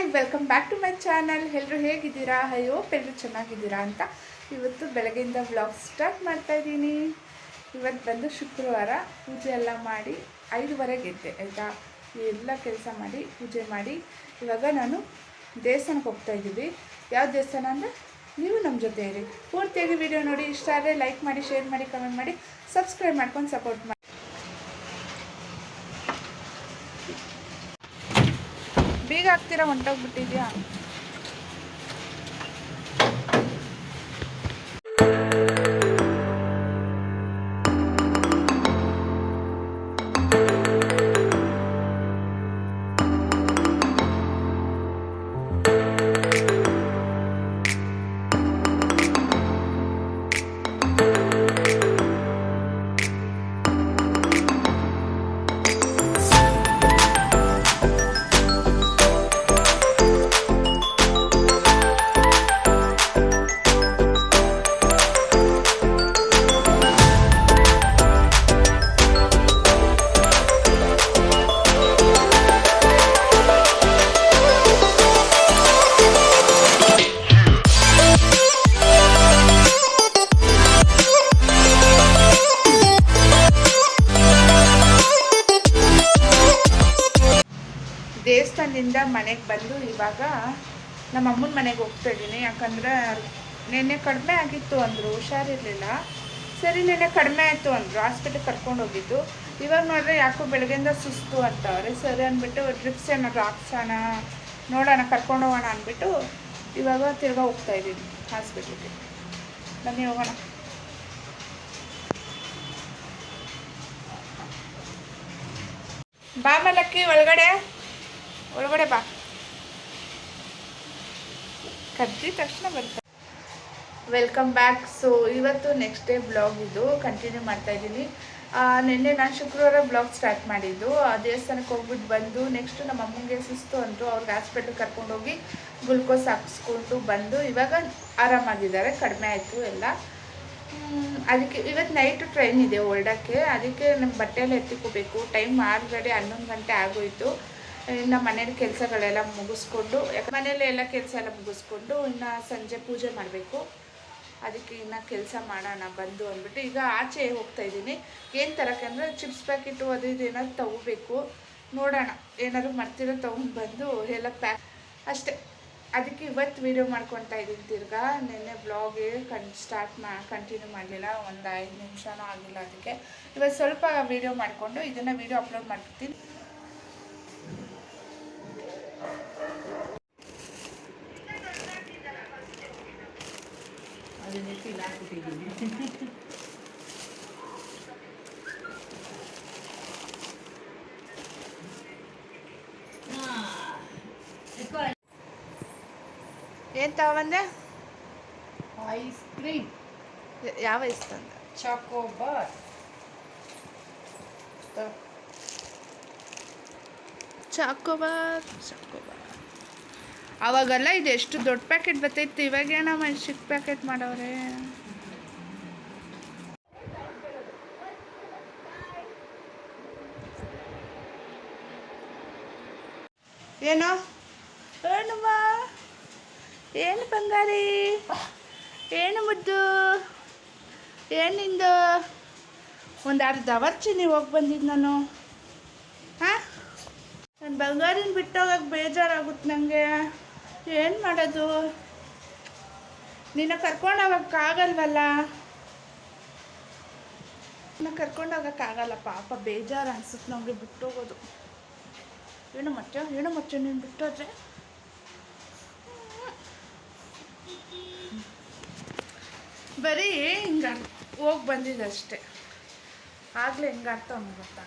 Hi welcome back to my channel ಎಲ್ಲರೂ ಹೇಗಿದ್ದೀರಾ? ಅಯ್ಯೋ ಎಲ್ಲರೂ ಚೆನ್ನಾಗಿದ್ದೀರಾ ಅಂತ ಇವತ್ತು ಬೆಳಗ್ಗೆಯಿಂದ ವ್ಲಾಗ್ ಸ್ಟಾರ್ಟ್ ಮಾಡ್ತಾ ಇದ್ದೀನಿ. ಇವತ್ತು ಬಂದು ಶುಕ್ರವಾರ ಪೂಜೆ ಎಲ್ಲ ಮಾಡಿ ಐದುವರೆಗೆ ಇದ್ದೆ ಆಯಿತಾ? ಎಲ್ಲ ಕೆಲಸ ಮಾಡಿ, ಪೂಜೆ ಮಾಡಿ. ಇವಾಗ ನಾನು ದೇವಸ್ಥಾನಕ್ಕೆ ಹೋಗ್ತಾ ಇದ್ದೀವಿ. ಯಾವ ದೇವಸ್ಥಾನ ಅಂದರೆ? ನೀವು ನಮ್ಮ ಜೊತೆ ಇರಿ ಪೂರ್ತಿಯಾಗಿ ವಿಡಿಯೋ ನೋಡಿ, ಇಷ್ಟ ಆದರೆ ಲೈಕ್ ಮಾಡಿ ಶೇರ್ ಮಾಡಿ ಕಮೆಂಟ್ ಮಾಡಿ ಸಬ್ಸ್ಕ್ರೈಬ್ ಮಾಡ್ಕೊಂಡು ಸಪೋರ್ಟ್ ಮಾಡಿ. ಹಾಕ್ತೀರಾ ಹೊಂಟೋಗ್ಬಿಟ್ಟಿದ್ಯಾ? ದೇವಸ್ಥಾನದಿಂದ ಮನೆಗೆ ಬಂದು ಇವಾಗ ನಮ್ಮ ಅಮ್ಮನ ಮನೆಗೆ ಹೋಗ್ತಾ ಇದ್ದೀನಿ. ಯಾಕಂದರೆ ನಿನ್ನೆ ಕಡಿಮೆ ಆಗಿತ್ತು ಅಂದರು, ಹುಷಾರಿರಲಿಲ್ಲ. ಸರಿ, ನಿನ್ನೆ ಕಡಿಮೆ ಆಯಿತು ಅಂದರು ಹಾಸ್ಪಿಟ್ಲಿಗೆ ಕರ್ಕೊಂಡು ಹೋಗಿದ್ದು. ಇವಾಗ ನೋಡಿದ್ರೆ ಯಾಕೋ ಬೆಳಗ್ಗೆಯಿಂದ ಸುಸ್ತು ಅಂತವ್ರೆ. ಸರಿ ಅಂದ್ಬಿಟ್ಟು ಡ್ರಿಪ್ಸ್ ಏನಾದ್ರು ಹಾಕ್ಸೋಣ, ನೋಡೋಣ, ಕರ್ಕೊಂಡು ಹೋಗೋಣ ಅಂದ್ಬಿಟ್ಟು ಇವಾಗ ತಿರ್ಗಾ ಹೋಗ್ತಾ ಇದ್ದೀನಿ ಹಾಸ್ಪಿಟ್ಲಿಗೆ. ಬನ್ನಿ, ಹೋಗೋಣ. ಬಾ ಮಲಕ್ಕಿ ಒಳಗಡೆ? ಒಳಗಡೆ ಬಾ. ಕರ್ಜಿದ ತಕ್ಷಣ ಬರ್ತಾರೆ ವೆಲ್ಕಮ್ ಬ್ಯಾಕ್ ಸೊ ಇವತ್ತು ನೆಕ್ಸ್ಟ್ ಡೇ ಬ್ಲಾಗ್ ಇದು. ಕಂಟಿನ್ಯೂ ಮಾಡ್ತಾ ಇದ್ದೀನಿ. ನಿನ್ನೆ ನಾನು ಶುಕ್ರವಾರ ಬ್ಲಾಗ್ ಸ್ಟಾರ್ಟ್ ಮಾಡಿದ್ದು. ಆ ದೇವಸ್ಥಾನಕ್ಕೆ ಹೋಗ್ಬಿಟ್ಟು ಬಂದು ನೆಕ್ಸ್ಟ್ ನಮ್ಮ ಅಮ್ಮಂಗೆ ಸುಸ್ತು ಅಂದರು. ಅವ್ರಿಗೆ ಹಾಸ್ಪಿಟ್ಲ್ ಕರ್ಕೊಂಡೋಗಿ ಗ್ಲುಕೋಸ್ ಹಾಕ್ಸ್ಕೊಂಡು ಬಂದು ಇವಾಗ ಆರಾಮಾಗಿದ್ದಾರೆ. ಕಡಿಮೆ ಆಯಿತು ಎಲ್ಲ. ಅದಕ್ಕೆ ಇವತ್ತು ನೈಟು ಟ್ರೈನ್ ಇದೆ ಹೊರಡಕ್ಕೆ ಅದಕ್ಕೆ ನಮ್ಮ ಬಟ್ಟೆಲ್ಲ ಎತ್ತಿಕೋಬೇಕು. ಟೈಮ್ ಆಲ್ರೆಡಿ ಹನ್ನೊಂದು ಗಂಟೆ ಆಗೋಯ್ತು. ಇನ್ನು ಮನೇಲಿ ಕೆಲಸಗಳೆಲ್ಲ ಮುಗಿಸ್ಕೊಂಡು ಮನೇಲಿ ಎಲ್ಲ ಕೆಲಸ ಎಲ್ಲ ಮುಗಿಸ್ಕೊಂಡು ಇನ್ನು ಸಂಜೆ ಪೂಜೆ ಮಾಡಬೇಕು. ಅದಕ್ಕೆ ಇನ್ನು ಕೆಲಸ ಮಾಡೋಣ, ಬಂದು ಅಂದ್ಬಿಟ್ಟು ಈಗ ಆಚೆ ಹೋಗ್ತಾ ಇದ್ದೀನಿ. ಏನು ತರಕ್ಕೆ ಅಂದರೆ ಚಿಪ್ಸ್ ಪ್ಯಾಕೆಟು ಅದು ಇದು ಏನಾದ್ರು ತಗೋಬೇಕು. ನೋಡೋಣ, ಏನಾದ್ರು ಮರ್ತಿರೋ ತೊಗೊಂಡು ಬಂದು ಎಲ್ಲ ಪ್ಯಾಕ್ ಅಷ್ಟೇ. ಅದಕ್ಕೆ ಇವತ್ತು ವೀಡಿಯೋ ಮಾಡ್ಕೊತಾ ಇದ್ದೀನಿ ತಿರ್ಗಾ. ನಿನ್ನೆ ಬ್ಲಾಗೆ ಕನ್ ಸ್ಟಾರ್ಟ್ ಮಾ ಕಂಟಿನ್ಯೂ ಮಾಡಲಿಲ್ಲ. ಒಂದು ಐದು ನಿಮಿಷನೂ ಆಗಿಲ್ಲ ಅದಕ್ಕೆ. ಇವತ್ತು ಸ್ವಲ್ಪ ವೀಡಿಯೋ ಮಾಡಿಕೊಂಡು ಇದನ್ನು ವೀಡಿಯೋ ಅಪ್ಲೋಡ್ ಮಾಡ್ತೀನಿ ಏನು ತಗೊಂಡೆ ಐಸ್ ಕ್ರೀಮ್ ಯಾವ ಇಷ್ಟ ಅಂತ ಚಾಕೋಬಾರ್ ಚಾಕೋಬಾರ್ ಚಾಕೋಬಾರ್ ಅವಾಗೆಲ್ಲ ಇದು ಎಷ್ಟು ದೊಡ್ಡ ಪ್ಯಾಕೆಟ್ ಬರ್ತೈತಿ ಇವಾಗ ಇಷ್ಟು ಚಿಕ್ಕ ಪ್ಯಾಕೆಟ್ ಮಾಡವ್ರೆ? ಏನು? ಏನಮ್ಮ ಏನು ಬಂಗಾರಿ? ಏನು ಮುದ್ದು? ಏನಿಂದು ಒಂದು ಅರ್ಧ ಅವರ್ಚಿನಿ ಹೋಗಿ ಬಂದಿದ್ದು ನಾನು. ಹಾಂ? ನನ್ನ ಬಂಗಾರಿನ ಬಿಟ್ಟೋಗಕ್ಕೆ ಬೇಜಾರಾಗುತ್ತೆ ನನಗೆ ಏನು ಮಾಡೋದು? ನಿನ್ನ ಕರ್ಕೊಂಡು ಹೋಗೋಕ್ಕಾಗಲ್ವಲ್ಲ ನಿನ್ನ ಕರ್ಕೊಂಡು ಹೋಗೋಕ್ಕಾಗಲ್ಲ ಪಾಪ ಬೇಜಾರು ಅನ್ಸುತ್ತೆ ನಮಗೆ ಬಿಟ್ಟೋಗೋದು. ಏನು ಮಚ್ಚ ಏನು ಮಚ್ಚ ನೀನು ಬಿಟ್ಟೋದ್ರೆ? ಬರೀ ಹಿಂಗೆ ಹೋಗಿ ಬಂದಿದ್ದಷ್ಟೇ ಆಗಲೇ ಅರ್ಥ ಗೊತ್ತಾ?